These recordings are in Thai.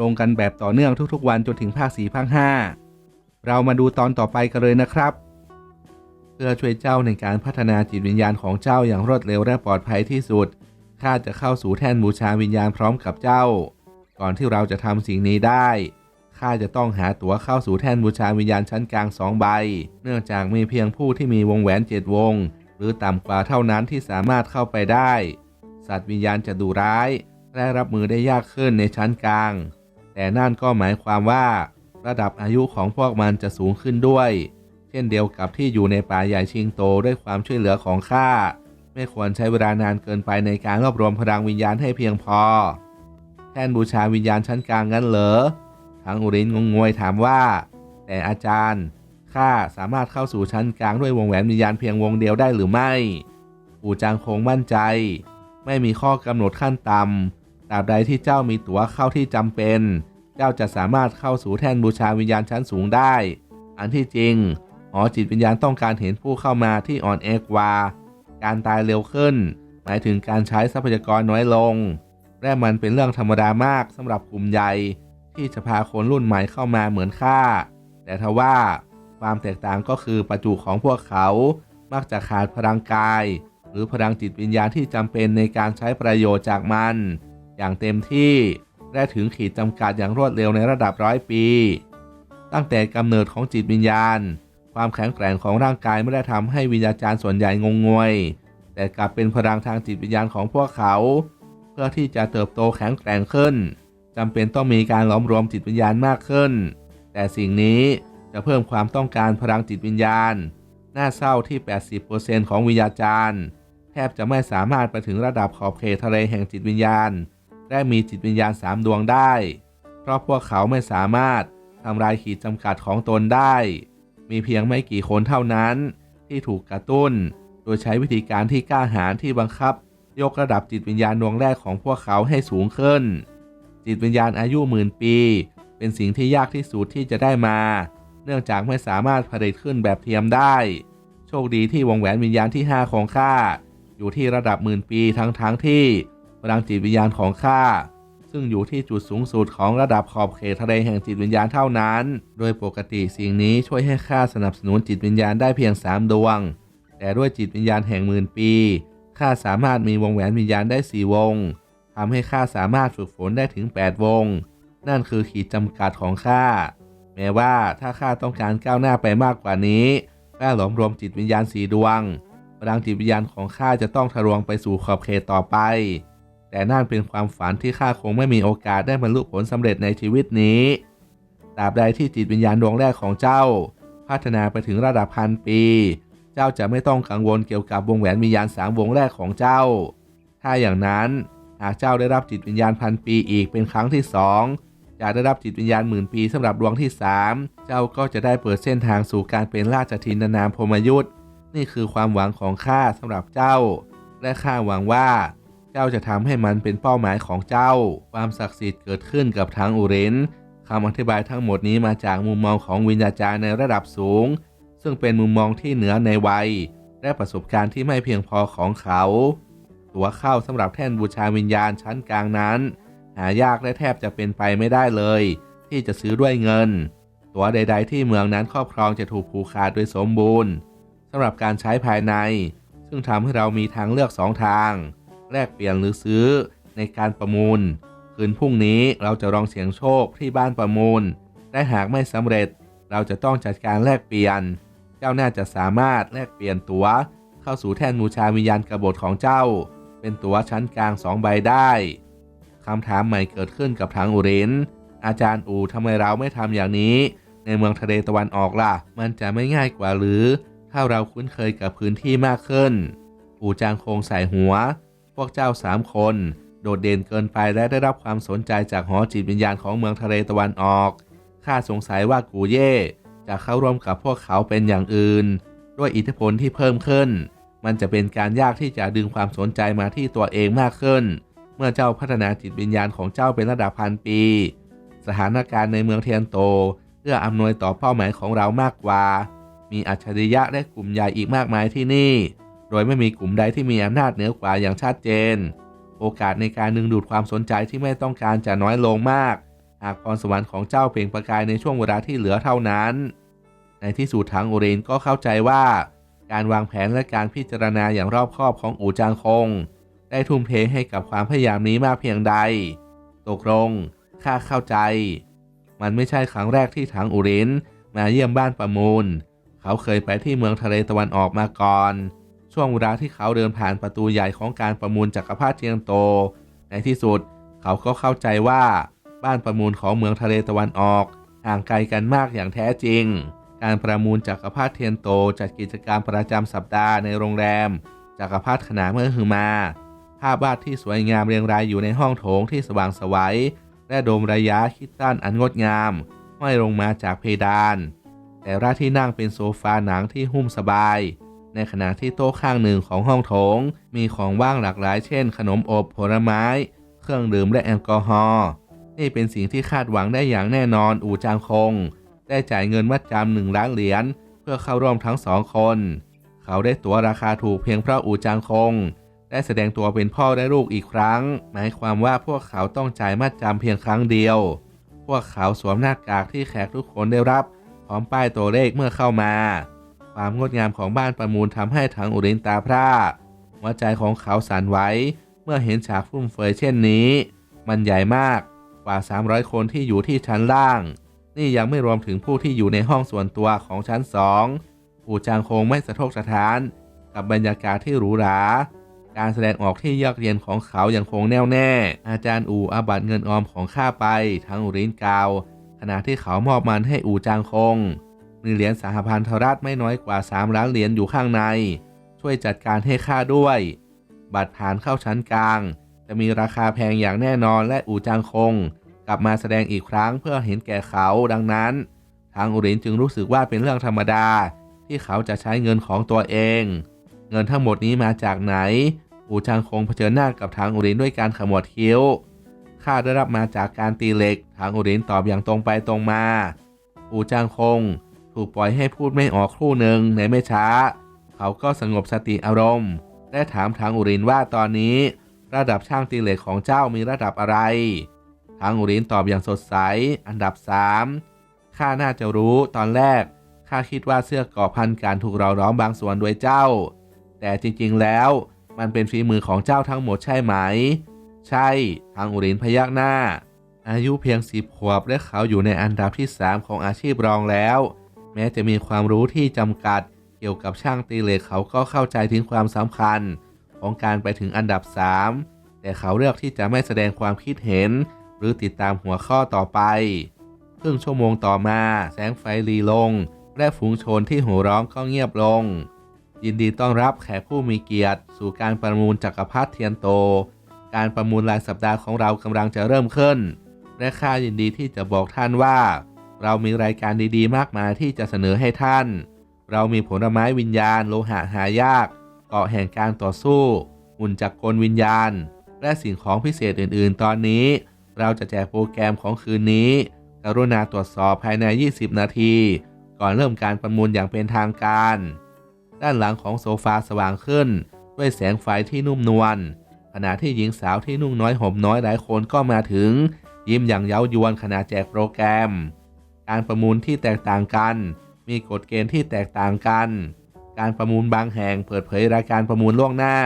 ลงกันแบบต่อเนื่องทุกๆ วันจนถึงภาค4ภาค5เรามาดูตอนต่อไปกันเลยนะครับ เพื่อช่วยเจ้าในการพัฒนาจิตวิญญาณของเจ้าอย่างรวดเร็วและปลอดภัยที่สุดข้าจะเข้าสู่แท่นบูชาวิญญาณพร้อมกับเจ้า ก่อนที่เราจะทำสิ่งนี้ได้ข้าจะต้องหาตั๋วเข้าสู่แท่นบูชาวิญญาณชั้นกลางสองใบ เนื่องจากมีเพียงผู้ที่มีวงแหวนเจ็ดวง หรือต่ำกว่าเท่านั้นที่สามารถเข้าไปได้ สัตว์วิญญาณจะดุร้าย และรับมือได้ยากขึ้นในชั้นกลาง แต่นั่นก็หมายความว่า ระดับอายุของพวกมันจะสูงขึ้นด้วย เช่นเดียวกับที่อยู่ในป่าใหญ่ชิงโตด้วยความช่วยเหลือของข้าไม่ควรใช้เวลานานเกินไปในการรวบรวมพลังวิญญาณให้เพียงพอ แท่นบูชาวิญญาณชั้นกลางงั้นเหรอทางอุรินงงงวยถามว่า แต่อาจารย์ข้าสามารถเข้าสู่ชั้นกลางด้วยวงแหวนวิญญาณเพียงวงเดียวได้หรือไม่อูจางคงมั่นใจ ไม่มีข้อกำหนดขั้นต่ำ ตราบใดที่เจ้ามีตั๋วเข้าที่จำเป็น เจ้าจะสามารถเข้าสู่แท่นบูชาวิญญาณชั้นสูงได้ อันที่จริงหอจิตวิญญาณต้องการเห็นผู้เข้ามาที่อ่อนแอกว่า การตายเร็วขึ้น หมายถึงการใช้ทรัพยากรน้อยลง และมันเป็นเรื่องธรรมดามากสำหรับกลุ่มใหญ่ ที่จะพาคนรุ่นใหม่เข้ามาเหมือนข้าแต่ทว่าความแตกต่างก็คือประจุของพวกเขามักจะขาดพลังกาย หรือพลังจิตวิญญาณที่จำเป็นในการใช้ประโยชน์จากมัน อย่างเต็มที่และถึงขีดจำกัดอย่างรวดเร็วในระดับร้อยปี ตั้งแต่กำเนิดของจิตวิญญาณ ความแข็งแกร่งของร่างกายไม่ได้ทำให้วิญญาจารย์ส่วนใหญ่งงงวย แต่กลับเป็นพลังทางจิตวิญญาณของพวกเขา เพื่อที่จะเติบโตแข็งแกร่งขึ้นจำเป็นต้องมีการหลอมรวมจิตวิญญาณมากขึ้น แต่สิ่งนี้จะเพิ่มความต้องการพลังจิตวิญญาณ น่าเศร้าที่ 80%ของวิญญาจารย์ แทบจะไม่สามารถไปถึงระดับขอบเขตทะเลแห่งจิตวิญญาณ และมีจิตวิญญาณสามดวงได้ เพราะพวกเขาไม่สามารถทำลายขีดจำกัดของตนได้ มีเพียงไม่กี่คนเท่านั้น ที่ถูกกระตุ้น โดยใช้วิธีการที่กล้าหาญที่บังคับ ยกระดับจิตวิญญาณดวงแรกของพวกเขาให้สูงขึ้น จิตวิญญาณอายุหมื่นปี เป็นสิ่งที่ยากที่สุดที่จะได้มา เนื่องจากไม่สามารถผลิตขึ้นแบบเทียมได้ โชคดีที่วงแหวนวิญญาณที่ 5 ของข้าอยู่ที่ระดับหมื่นปีทั้งทั้งที่ พลังจิตวิญญาณของข้าซึ่งอยู่ที่จุดสูงสุดของระดับขอบเขตทะเลแห่งจิตวิญญาณเท่านั้น โดยปกติสิ่งนี้ช่วยให้ข้าสนับสนุนจิตวิญญาณได้เพียง 3 ดวง แต่ด้วยจิตวิญญาณแห่งหมื่นปีข้าสามารถมีวงแหวนวิญญาณได้ 4 วงทำให้ข้าสามารถฝึกฝนได้ถึง 8 วง นั่นคือขีดจำกัดของข้า แม้ว่าถ้าข้าต้องการก้าวหน้าไปมากกว่านี้ข้าหลอมรวมจิตวิญญาณสีดวงพลังจิตวิญญาณของข้าจะต้องทะลวงไปสู่ขอบเขตต่อไป แต่นั่นเป็นความฝันที่ข้าคงไม่มีโอกาสได้บรรลุผลสำเร็จในชีวิตนี้ ตราบใดที่จิตวิญญาณดวงแรกของเจ้า พัฒนาไปถึงระดับพันปี เจ้าจะไม่ต้องกังวลเกี่ยวกับวงแหวนวิญญาณสามวงแรกของเจ้า ถ้าอย่างนั้นหากเจ้าได้รับจิตวิญญาณพันปีอีกเป็นครั้งที่สองจะได้รับจิตวิญญาณหมื่นปีสำหรับดวงที่ 3 เจ้าก็จะได้เปิดเส้นทางสู่การเป็นราชทินนามพรมยุทธ์นี่คือความหวังของข้าสำหรับเจ้า และข้าหวังว่า เจ้าจะทำให้มันเป็นเป้าหมายของเจ้า ความศักดิ์สิทธิ์เกิดขึ้นกับทางอุเรนคำอธิบายทั้งหมดนี้มาจากมุมมองของวิญญาจารย์ในระดับสูง ซึ่งเป็นมุมมองที่เหนือในวัย และประสบการณ์ที่ไม่เพียงพอของเขา ตัวเข้าสำหรับแท่นบูชาวิญญาณชั้นกลางนั้น หายากและแทบจะเป็นไปไม่ได้เลย ที่จะซื้อด้วยเงิน ตัวใด ๆ ที่เมืองนั้นครอบครองจะถูกผูกขาดโดยสมบูรณ์สำหรับการใช้ภายใน ซึ่งทำให้เรามีทางเลือกสองทาง แลกเปลี่ยนหรือซื้อในการประมูล คืนพรุ่งนี้เราจะลองเสี่ยงโชคที่บ้านประมูล และหากไม่สำเร็จเราจะต้องจัดการแลกเปลี่ยน เจ้าน่าจะสามารถแลกเปลี่ยนตั๋วเข้าสู่แท่นบูชาวิญญาณกบฏของเจ้า เป็นตั๋วชั้นกลางสองใบได้คำถามใหม่เกิดขึ้นกับทางอุรินอาจารย์อูทำไมเราไม่ทำอย่างนี้ ในเมืองทะเลตะวันออกล่ะ มันจะไม่ง่ายกว่าหรือ ถ้าเราคุ้นเคยกับพื้นที่มากขึ้น อูจางคงใส่หัว พวกเจ้าสามคน โดดเด่นเกินไปและได้รับความสนใจจากหอจิตวิญญาณของเมืองทะเลตะวันออก ข้าสงสัยว่ากูเย่จะเข้าร่วมกับพวกเขาเป็นอย่างอื่น ด้วยอิทธิพลที่เพิ่มขึ้น มันจะเป็นการยากที่จะดึงความสนใจมาที่ตัวเองมากขึ้น เมื่อเจ้าพัฒนาจิตวิญญาณของเจ้าเป็นระดับพันปี สถานการณ์ในเมืองเทียนโตเอื้ออำนวยต่อเป้าหมายของเรามากกว่า มีอัจฉริยะและกลุ่มใหญ่อีกมากมายที่นี่ โดยไม่มีกลุ่มใดที่มีอำนาจเหนือกว่าอย่างชัดเจน โอกาสในการดึงดูดความสนใจที่ไม่ต้องการจะน้อยลงมาก หากพรสวรรค์ของเจ้าเปล่งประกายในช่วงเวลาที่เหลือเท่านั้น ในที่สุดทางโอเรนก็เข้าใจว่า การวางแผนและการพิจารณาอย่างรอบคอบของอูจางคง ได้ทุ่มเทให้กับความพยายามนี้มากเพียงใด ตกลงข้าเข้าใจ มันไม่ใช่ครั้งแรกที่ทางอุรินมาเยี่ยมบ้านประมูล เขาเคยไปที่เมืองทะเลตะวันออกมาก่อน ช่วงเวลาที่เขาเดินผ่านประตูใหญ่ของการประมูลจักรพรรดิเทียงโต ในที่สุดเขาก็เข้าใจว่าบ้านประมูลของเมืองทะเลตะวันออกห่างไกลกันมากอย่างแท้จริง การประมูลจักรพรรดิเทียนโตจัดกิจกรรมประจำสัปดาห์ในโรงแรมจักรพรรดิขนาดเมื่อฮือมา ภาพวาดที่สวยงามเรียงรายอยู่ในห้องโถงที่สว่างไสวัยและโดมระยะคิดตั้นอันงดงามห้อยลงมาจากเพดาน แต่ราที่นั่งเป็นโซฟาหนังที่หุ้มสบาย ในขณะที่โต๊ะข้างหนึ่งของห้องโถง มีของว่างหลากหลายเช่น ขนมอบผลไม้ เครื่องดื่มและแอลกอฮอล์นี่เป็นสิ่งที่คาดหวังได้อย่างแน่นอนอูจางคง ได้จ่ายเงินมัดจำหนึ่งล้านเหรียญเพื่อเข้าร่วมทั้งสองคน เขาได้ตั๋วราคาถูกเพียงเพราะอูจางคง ได้แสดงตัวเป็นพ่อและลูกอีกครั้ง หมายความว่าพวกเขาต้องจ่ายมัดจำเพียงครั้งเดียว พวกเขาสวมหน้ากากที่แขกทุกคนได้รับ พร้อมป้ายตัวเลขเมื่อเข้ามา ความงดงามของบ้านประมูลทำให้ทางอุรินตาพร่าหัวใจของเขาสั่นไหวเมื่อเห็นฉากฟุ่มเฟือยเช่นนี้ มันใหญ่มากกว่า 300 คนที่อยู่ที่ชั้นล่าง นี่ยังไม่รวมถึงผู้ที่อยู่ในห้องส่วนตัวของชั้นสองอูจางคงไม่สะทกสะท้าน กับบรรยากาศที่หรูหรา การแสดงออกที่ยากเย็นของเขายังคงแน่วแน่ อาจารย์อูอาบัตเงินออมของข้าไป ทั้งอุรินกาวขณะที่เขามอบมันให้อูจางคง มีเหรียญสหพันธรัฐไม่น้อยกว่า 3 ล้านเหรียญอยู่ข้างใน ช่วยจัดการให้ข้าด้วย บัตรผ่านเข้าชั้นกลาง จะมีราคาแพงอย่างแน่นอนและอูจางคง กลับมาแสดงอีกครั้งเพื่อเห็นแก่เขาดังนั้น ทางอุรินจึงรู้สึกว่าเป็นเรื่องธรรมดา ที่เขาจะใช้เงินของตัวเอง เงินทั้งหมดนี้มาจากไหน อูจางคงเผชิญหน้ากับทางอุรินด้วยการขมวดคิ้วข้าได้รับมาจากการตีเหล็ก ทางอุรินตอบอย่างตรงไปตรงมา อูจางคง ถูกปล่อยให้พูดไม่ออกครู่หนึ่งในไม่ช้า เขาก็สงบสติอารมณ์และถามทางอุรินว่าตอนนี้ ระดับช่างตีเหล็กของเจ้ามีระดับอะไร ทางอุรินตอบอย่างสดใส อันดับสามข้าน่าจะรู้ตอนแรกข้าคิดว่าเสื้อกราะพันการถูกเราล้อมบางส่วนโดยเจ้า แต่จริงๆแล้วมันเป็นฝีมือของเจ้าทั้งหมดใช่ไหม ใช่ ทางอุรินพยักหน้า อายุเพียงสิบขวบและเขาอยู่ในอันดับที่ 3 ของอาชีพรองแล้ว แม้จะมีความรู้ที่จำกัด เกี่ยวกับช่างตีเหล็กเขาก็เข้าใจถึงความสำคัญ ของการไปถึงอันดับ 3 แต่เขาเลือกที่จะไม่แสดงความคิดเห็น หรือติดตามหัวข้อต่อไปครึ่งชั่วโมงต่อมาแสงไฟลีลง และฝูงชนที่โห่ร้องก็เงียบลง ยินดีต้อนรับแขกผู้มีเกียรติ สู่การประมูลจักรพรรดิเทียนโต การประมูลรายสัปดาห์ของเรากำลังจะเริ่มขึ้น และข้ายินดีที่จะบอกท่านว่า เรามีรายการดีๆ มากมายที่จะเสนอให้ท่าน เรามีผลไม้วิญญาณ โลหะหายาก เกาะแห่งการต่อสู้ หุ่นจักรกลวิญญาณ และสิ่งของพิเศษอื่นๆ ตอนนี้ เราจะแจกโปรแกรมของคืนนี้ กรุณาตรวจสอบภายใน 20 นาที ก่อนเริ่มการประมูลอย่างเป็นทางการ ด้านหลังของโซฟาสว่างขึ้น ด้วยแสงไฟที่นุ่มนวล ขณะที่หญิงสาวที่นุ่งน้อยห่มน้อยหลายคนก็มาถึง ยิ้มอย่างเย้ายวนขณะแจกโปรแกรม การประมูลที่แตกต่างกัน มีกฎเกณฑ์ที่แตกต่างกัน การประมูลบางแห่งเปิดเผยรายการประมูลล่วงหน้า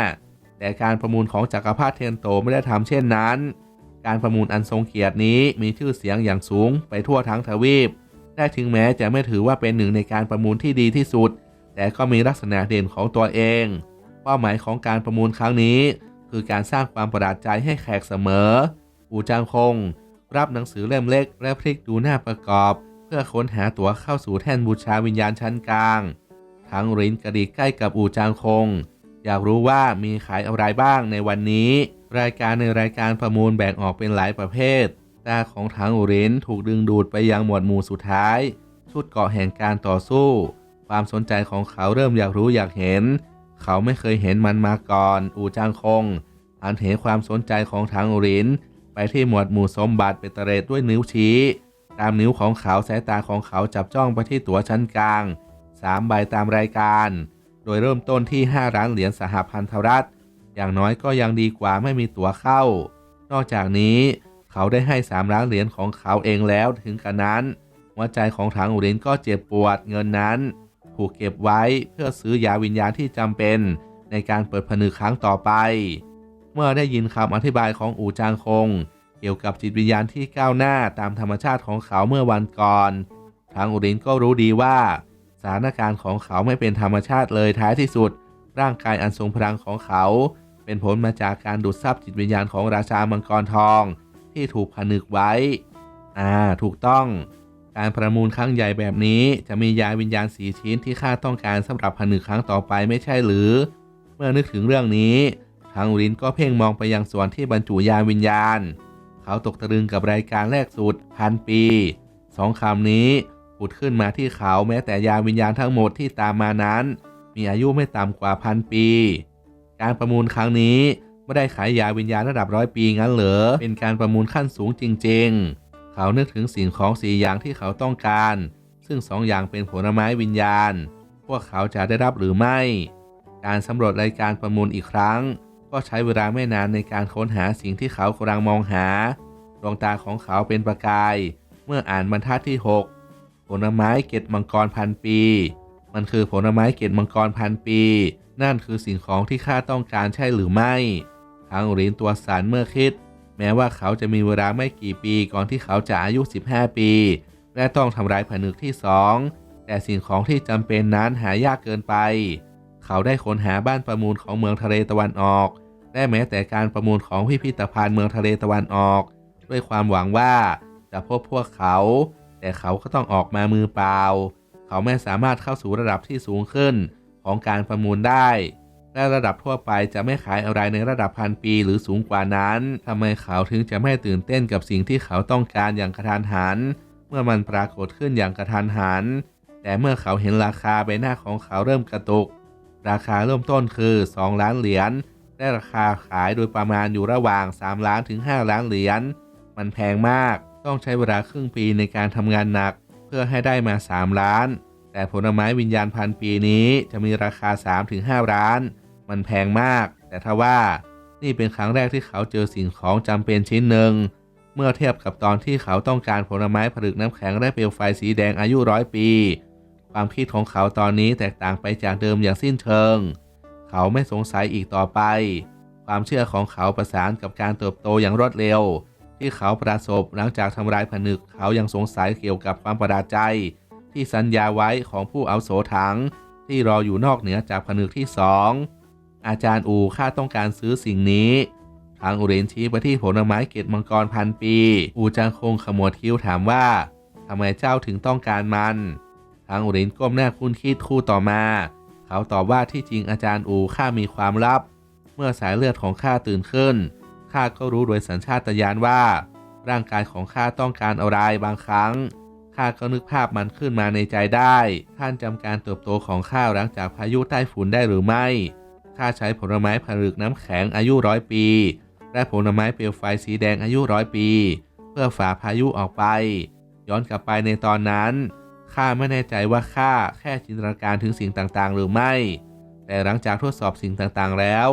แต่การประมูลของจักรพรรดิเทียนโตไม่ได้ทำเช่นนั้น การประมูลอันทรงเกียรตินี้มีชื่อเสียงอย่างสูงไปทั่วทั้งทวีปและถึงแม้จะไม่ถือว่าเป็นหนึ่งในการประมูลที่ดีที่สุด แต่ก็มีลักษณะเด่นของตัวเอง เป้าหมายของการประมูลครั้งนี้ คือการสร้างความประหลาดใจให้แขกเสมออูจางคง รับหนังสือเล่มเล็กและพลิกดูหน้าประกอบ เพื่อค้นหาตั๋วเข้าสู่แท่นบูชาวิญญาณชั้นกลาง ทั้งรินกระดิกใกล้กับอูจางคง อยากรู้ว่ามีขายอะไรบ้างในวันนี้ รายการในรายการประมูลแบ่งออกเป็นหลายประเภทตาของถังอุรินถูกดึงดูดไปยังหมวดหมู่สุดท้าย ชุดเกาะแห่งการต่อสู้ ความสนใจของเขาเริ่มอยากรู้อยากเห็น เขาไม่เคยเห็นมันมาก่อน อูจางคงอันเห็นความสนใจของถังอุริน ไปที่หมวดหมู่สมบัติเป็นตเรดด้วยนิ้วชี้ ตามนิ้วของเขาสายตาของเขาจับจ้องไปที่ตั๋วชั้นกลางสามใบตามรายการ โดยเริ่มต้นที่ 5 ล้านเหรียญสหพันธรัฐ อย่างน้อยก็ยังดีกว่าไม่มีตั๋วเข้า นอกจากนี้เขาได้ให้ 3 ล้านเหรียญของเขาเองแล้วถึงกระนั้น หัวใจของถังอุรินก็เจ็บปวดเงินนั้นถูกเก็บไว้เพื่อซื้อยาวิญญาณที่จำเป็นในการเปิดผนึกครั้งต่อไป เมื่อได้ยินคำอธิบายของอูจางคง เกี่ยวกับจิตวิญญาณที่ก้าวหน้าตามธรรมชาติของเขาเมื่อวันก่อน ทางอุรินก็รู้ดีว่า สถานการณ์ของเขาไม่เป็นธรรมชาติเลยท้ายที่สุด ร่างกายอันทรงพลังของเขา เป็นผลมาจากการดูดซับจิตวิญญาณของราชามังกรทอง ที่ถูกผนึกไว้ อ่า ถูกต้อง การประมูลครั้งใหญ่แบบนี้ จะมียาวิญญาณสีชิ้นที่ข้าต้องการสำหรับผนึกครั้งต่อไปไม่ใช่หรือ เมื่อนึกถึงเรื่องนี้ ทางอุรินก็เพ่งมองไปยังส่วนที่บรรจุยาวิญญาณ เขาตกตะลึงกับรายการแรกสุดพันปีสองคำนี้ผุดขึ้นมาที่เขาแม้แต่ยาวิญญาณทั้งหมดที่ตามมานั้น มีอายุไม่ต่ำกว่าพันปี การประมูลครั้งนี้ไม่ได้ขายยาวิญญาณระดับร้อยปีงั้นเหรอ เป็นการประมูลขั้นสูงจริง ๆ เขานึกถึงสิ่งของสี่อย่างที่เขาต้องการ ซึ่งสองอย่างเป็นผลไม้วิญญาณ พวกเขาจะได้รับหรือไม่ การสำรวจรายการประมูลอีกครั้ง ก็ใช้เวลาไม่นานในการค้นหาสิ่งที่เขากำลังมองหา ดวงตาของเขาเป็นประกาย เมื่ออ่านบรรทัดที่ 6 ผลไม้เกล็ดมังกรพันปี มันคือผลไม้เกล็ดมังกรพันปี นั่นคือสิ่งของที่ข้าต้องการใช่หรือไม่ ทางหรินตัวสั่นเมื่อคิด แม้ว่าเขาจะมีเวลาไม่กี่ปีก่อนที่เขาจะอายุ 15 ปี และต้องทำลายผนึกที่สองแต่สิ่งของที่จำเป็นนั้นหายากเกินไป เขาได้ค้นหาบ้านประมูลของเมืองทะเลตะวันออก และแม้แต่การประมูลของพิพิธภัณฑ์เมืองทะเลตะวันออก ด้วยความหวังว่าจะพบพวกเขา แต่เขาก็ต้องออกมามือเปล่า เขาไม่สามารถเข้าสู่ระดับที่สูงขึ้นของการประมูลได้ และระดับทั่วไปจะไม่ขายอะไรในระดับพันปีหรือสูงกว่านั้นทำไมเขาถึงจะไม่ตื่นเต้นกับสิ่งที่เขาต้องการอย่างกระทันหัน เมื่อมันปรากฏขึ้นอย่างกระทันหัน แต่เมื่อเขาเห็นราคาใบหน้าของเขาเริ่มกระตุก ราคาเริ่มต้นคือ 2 ล้านเหรียญ และราคาขายโดยประมาณอยู่ระหว่าง 3 ล้านถึง 5 ล้านเหรียญ มันแพงมาก ต้องใช้เวลาครึ่งปีในการทำงานหนัก เพื่อให้ได้มา 3 ล้าน แต่ผลไม้วิญญาณพันปีนี้จะมีราคา 3-5 ล้าน มันแพงมาก แต่ทว่านี่เป็นครั้งแรกที่เขาเจอสิ่งของจำเป็นชิ้นหนึ่ง เมื่อเทียบกับตอนที่เขาต้องการผลไม้ผลึกน้ำแข็งและเปลวไฟสีแดงอายุร้อยปี ความคิดของเขาตอนนี้แตกต่างไปจากเดิมอย่างสิ้นเชิง เขาไม่สงสัยอีกต่อไป ความเชื่อของเขาประสานกับการเติบโตอย่างรวดเร็ว ที่เขาประสบหลังจากทำลายผนึกเขายังสงสัยเกี่ยวกับความประหลาใจ ที่สัญญาไว้ของผู้เอาโสถัง ที่รออยู่นอกเหนือจากผนึกที่สองอาจารย์อูข้าต้องการซื้อสิ่งนี้ทางอุเรนชี้ไปที่ผลไม้เกตมังกรพันปี อูจางคงขมวดคิ้วถามว่าทำไมเจ้าถึงต้องการมัน ทางอุเรนก้มหน้าคุ้นคิดคู่ต่อมา เขาตอบว่าที่จริงอาจารย์อูข้ามีความลับ เมื่อสายเลือดของข้าตื่นขึ้นข้าก็รู้โดยสัญชาตญาณว่า ร่างกายของข้าต้องการอะไรบางครั้งข้าก็นึกภาพมันขึ้นมาในใจได้ ท่านจำการเติบโตของข้าหลังจากพายุใต้ฝุ่นได้หรือไม่ข้าใช้ผลไม้ผลึกน้ำแข็งอายุร้อยปี และผลไม้เปลวไฟสีแดงอายุร้อยปี เพื่อฝ่าพายุออกไป ย้อนกลับไปในตอนนั้น ข้าไม่แน่ใจว่าข้าแค่จินตนาการถึงสิ่งต่างๆ หรือไม่ แต่หลังจากทดสอบสิ่งต่างๆแล้ว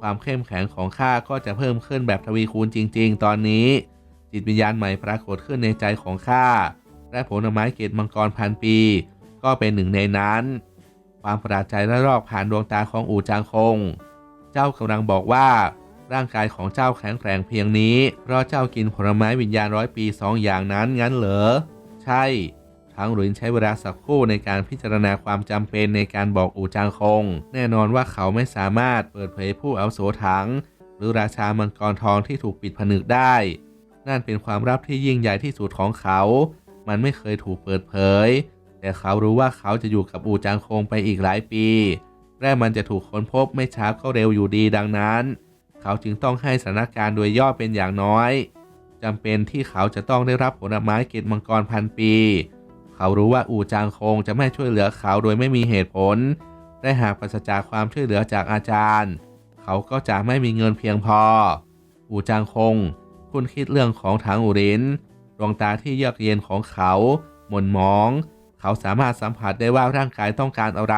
ความเข้มแข็งของข้าก็จะเพิ่มขึ้นแบบทวีคูณจริง ๆ ตอนนี้ จิตวิญญาณใหม่ปรากฏขึ้นในใจของข้าและผลไม้เกตมังกรพันปี ก็เป็นหนึ่งในนั้น ความประหลาดใจและรอกผ่านดวงตาของอูจางคง เจ้ากำลังบอกว่าร่างกายของเจ้าแข็งแกร่งเพียงนี้ เพราะเจ้ากินผลไม้วิญญาณร้อยปีสองอย่างนั้นงั้นเหรอ ใช่ ทั้งหลุนใช้เวลาสักครู่ในการพิจารณาความจำเป็นในการบอกอู่จางคง แน่นอนว่าเขาไม่สามารถเปิดเผยผู้เอาโสถัง หรือราชามังกรทองที่ถูกปิดผนึกได้ นั่นเป็นความลับที่ยิ่งใหญ่ที่สุดของเขา มันไม่เคยถูกเปิดเผย แต่เขารู้ว่าเขาจะอยู่กับอู่จางคงไปอีกหลายปี และมันจะถูกค้นพบไม่ช้าก็เร็วอยู่ดีดังนั้น เขาจึงต้องให้สถานการณ์โดยย่อเป็นอย่างน้อยจำเป็นที่เขาจะต้องได้รับผลไม้เกตมังกรพันปี เขารู้ว่าอูจางคงจะไม่ช่วยเหลือเขาโดยไม่มีเหตุผล ได้หากปราศจากความช่วยเหลือจากอาจารย์ เขาก็จะไม่มีเงินเพียงพอ อูจางคง คุณคิดเรื่องของทางอูรินดวงตาที่เยือกเย็นของเขาหม่นมอง เขาสามารถสัมผัสได้ว่าร่างกายต้องการอะไร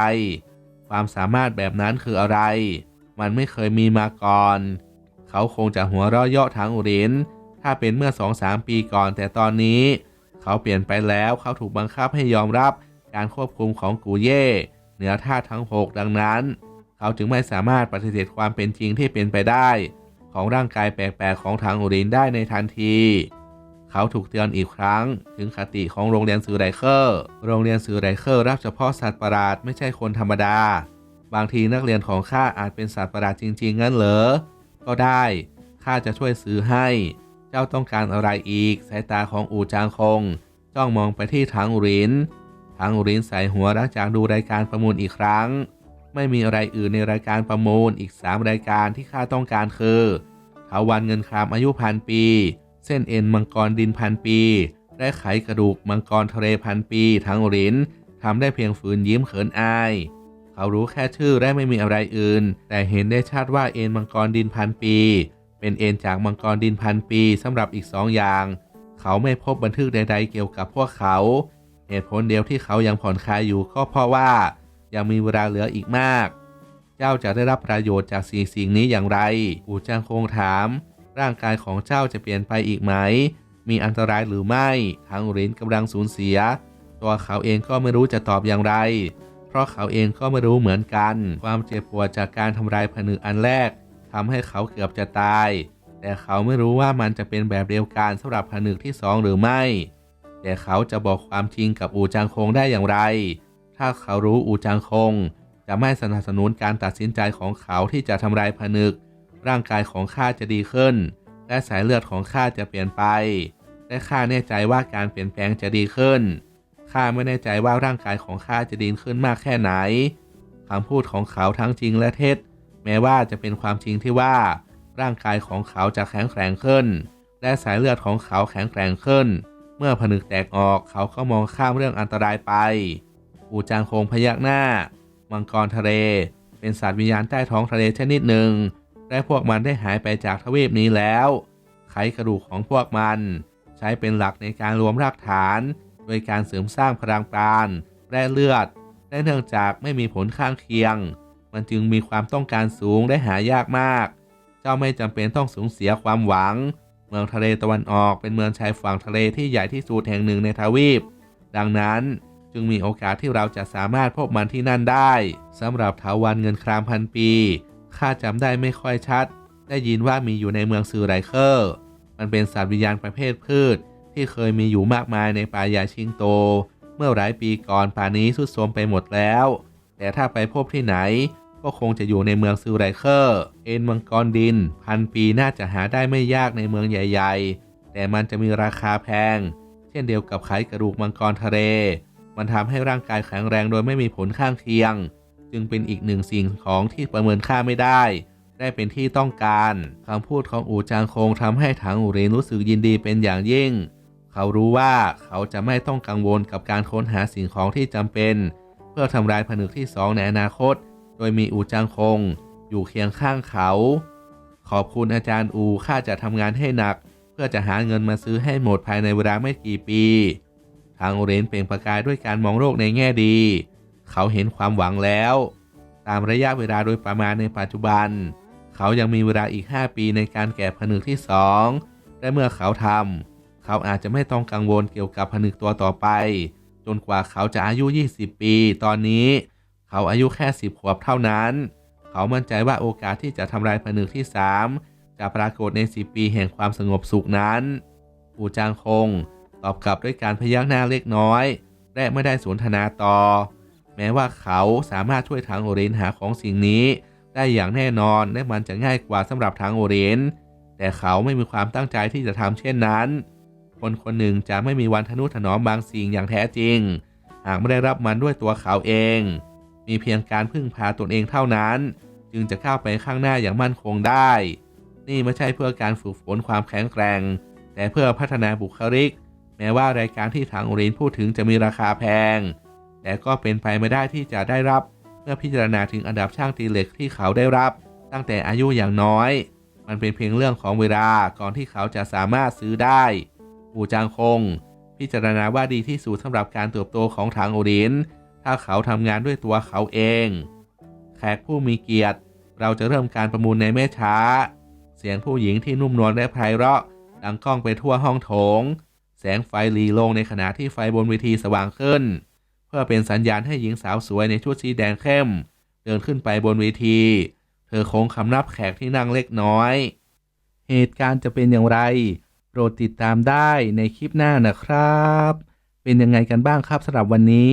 ความสามารถแบบนั้นคืออะไร มันไม่เคยมีมาก่อน เขาคงจะหัวเราะเยาะทางอูรินถ้าเป็นเมื่อสองสามปีก่อนแต่ตอนนี้ เขาเปลี่ยนไปแล้วเขาถูกบังคับให้ยอมรับการควบคุมของกูเย่เหนือท่าทั้งหกดังนั้น เขาจึงไม่สามารถปฏิเสธความเป็นจริงที่เป็นไปได้ ของร่างกายแปลกๆของทางอูรินได้ในทันที เขาถูกเตือนอีกครั้ง ถึงคติของโรงเรียนสื่อไรเคอร์ โรงเรียนสื่อไรเคอร์รับเฉพาะสัตว์ประหลาดไม่ใช่คนธรรมดา บางทีนักเรียนของข้าอาจเป็นสัตว์ประหลาดจริง ๆ งั้นเหรอ ก็ได้ ข้าจะช่วยซื้อให้ จ้าต้องการอะไรอีก สายตาของอูจางคง จ้องมองไปที่ทางอุรินทางอุรินใส่หัวหลังจากดูรายการประมูลอีกครั้ง ไม่มีอะไรอื่นในรายการประมูลอีก 3 รายการที่ข้าต้องการคือเถาวันเงินครามอายุพันปี เส้นเอ็นมังกรดินพันปี และไขกระดูกมังกรทะเลพันปีทางอุรินทำได้เพียงฝืนยิ้มเขินอาย เขารู้แค่ชื่อและไม่มีอะไรอื่น แต่เห็นได้ชัดว่าเอ็นมังกรดินพันปี เป็นเอ็นจากมังกรดินพันปีสำหรับอีกสองอย่าง เขาไม่พบบันทึกใด ๆ เกี่ยวกับพวกเขา เหตุผลเดียวที่เขายังผ่อนคลายอยู่ก็เพราะว่ายังมีเวลาเหลืออีกมาก เจ้าจะได้รับประโยชน์จากสิ่งสิ่งนี้อย่างไร อูจางคงถาม ร่างกายของเจ้าจะเปลี่ยนไปอีกไหม มีอันตรายหรือไม่ทางรินกำลังสูญเสีย ตัวเขาเองก็ไม่รู้จะตอบอย่างไร เพราะเขาเองก็ไม่รู้เหมือนกัน ความเจ็บปวดจากการทำลายผนึกอันแรก ทำให้เขาเกือบจะตาย แต่เขาไม่รู้ว่ามันจะเป็นแบบเดียวกันสำหรับผนึกที่สองหรือไม่ แต่เขาจะบอกความจริงกับอูจางคงได้อย่างไร ถ้าเขารู้อูจางคง จะไม่สนับสนุนการตัดสินใจของเขาที่จะทำลายผนึก ร่างกายของข้าจะดีขึ้น และสายเลือดของข้าจะเปลี่ยนไป และข้าแน่ใจว่าการเปลี่ยนแปลงจะดีขึ้นข้าไม่แน่ใจว่าร่างกายของข้าจะดีขึ้นมากแค่ไหนคำพูดของเขาทั้งจริงและเท็จ แม้ว่าจะเป็นความจริงที่ว่า ร่างกายของเขาจะแข็งแกร่งขึ้น และสายเลือดของเขาแข็งแกร่งขึ้น เมื่อผนึกแตกออกเขาก็มองข้ามเรื่องอันตรายไปอูจางคงพยักหน้า มังกรทะเล เป็นสัตว์วิญญาณใต้ท้องทะเลชนิดหนึ่งและพวกมันได้หายไปจากทวีปนี้แล้ว ไขกระดูกของพวกมัน ใช้เป็นหลักในการรวมรากฐาน โดยการเสริมสร้างพลังปราณและเลือดและเนื่องจากไม่มีผลข้างเคียง มันจึงมีความต้องการสูงและหายากมาก เจ้าไม่จำเป็นต้องสูญเสียความหวัง เมืองทะเลตะวันออกเป็นเมืองชายฝั่งทะเลที่ใหญ่ที่สุดแห่งหนึ่งในทวีป ดังนั้นจึงมีโอกาสที่เราจะสามารถพบมันที่นั่นได้สำหรับถาวันเงินครามพันปีข้าจำได้ไม่ค่อยชัด ได้ยินว่ามีอยู่ในเมืองซือไรเคอร์ มันเป็นสัตว์วิญญาณประเภทพืช ที่เคยมีอยู่มากมายในป่ายาชิงโต เมื่อหลายปีก่อนป่านี้สุดโทรมไปหมดแล้ว แต่ถ้าไปพบที่ไหน ก็คงจะอยู่ในเมืองซือไรเคอร์ เอ็นมังกรดิน พันปีน่าจะหาได้ไม่ยากในเมืองใหญ่ ๆ แต่มันจะมีราคาแพง เช่นเดียวกับไขกระดูกมังกรทะเล มันทำให้ร่างกายแข็งแรงโดยไม่มีผลข้างเคียง จึงเป็นอีกหนึ่งสิ่งของที่ประเมินค่าไม่ได้ ได้เป็นที่ต้องการคำพูดของอูจางคงทำให้ถังอูเรนรู้สึกยินดีเป็นอย่างยิ่ง เขารู้ว่าเขาจะไม่ต้องกังวลกับการค้นหาสิ่งของที่จำเป็น เพื่อทำลายผนึกที่สองในอนาคต โดยมีอูจางคง อยู่เคียงข้างเขา ขอบคุณอาจารย์อูข้าจะทำงานให้หนัก เพื่อจะหาเงินมาซื้อให้หมดภายในเวลาไม่กี่ปี ทางอเรนเปล่งประกายด้วยการมองโลกในแง่ดี เขาเห็นความหวังแล้ว ตามระยะเวลาโดยประมาณในปัจจุบัน เขายังมีเวลาอีก 5 ปีในการแกะผนึกที่2และเมื่อเขาทำเขาอาจจะไม่ต้องกังวลเกี่ยวกับผนึกตัวต่อไป จนกว่าเขาจะอายุ 20 ปี ตอนนี้ เขาอายุแค่10ขวบเท่านั้น เขามั่นใจว่าโอกาสที่จะทำลายผนึกที่ 3 จะปรากฏใน 10 ปีแห่งความสงบสุขนั้นอูจางคง ตอบกลับด้วยการพยักหน้าเล็กน้อย และไม่ได้สนทนาต่อ แม้ว่าเขาสามารถช่วยทางโอเรนหาของสิ่งนี้ ได้อย่างแน่นอนและมันจะง่ายกว่าสำหรับทางโอเรนแต่เขาไม่มีความตั้งใจที่จะทำเช่นนั้น คนคนหนึ่งจะไม่มีวันทนุถนอมบางสิ่งอย่างแท้จริง หากไม่ได้รับมันด้วยตัวเขาเอง มีเพียงการพึ่งพาตนเองเท่านั้น จึงจะก้าวไปข้างหน้าอย่างมั่นคงได้ นี่ไม่ใช่เพื่อการฝึกฝนความแข็งแกร่ง แต่เพื่อพัฒนาบุคลิก แม้ว่ารายการที่ทางโอรินพูดถึงจะมีราคาแพง แต่ก็เป็นไปไม่ได้ที่จะได้รับเมื่อพิจารณาถึงอันดับช่างตีเหล็กที่เขาได้รับ ตั้งแต่อายุอย่างน้อย มันเป็นเพียงเรื่องของเวลาก่อนที่เขาจะสามารถซื้อได้ปู่จางคง พิจารณาว่าดีที่สุดสำหรับการเติบโตของทางโอริน ถ้าเขาทำงานด้วยตัวเขาเอง แขกผู้มีเกียรติ เราจะเริ่มการประมูลในไม่ช้า เสียงผู้หญิงที่นุ่มนวลและไพเราะ ดังก้องไปทั่วห้องโถง แสงไฟลีลงในขณะที่ไฟบนเวทีสว่างขึ้น เพื่อเป็นสัญญาณให้หญิงสาวสวยในชุดสีแดงเข้ม เดินขึ้นไปบนเวที เธอโค้งคำนับแขกที่นั่งเล็กน้อย เหตุการณ์จะเป็นอย่างไรโปรดติดตามได้ในคลิปหน้านะครับ เป็นยังไงกันบ้างครับสำหรับวันนี้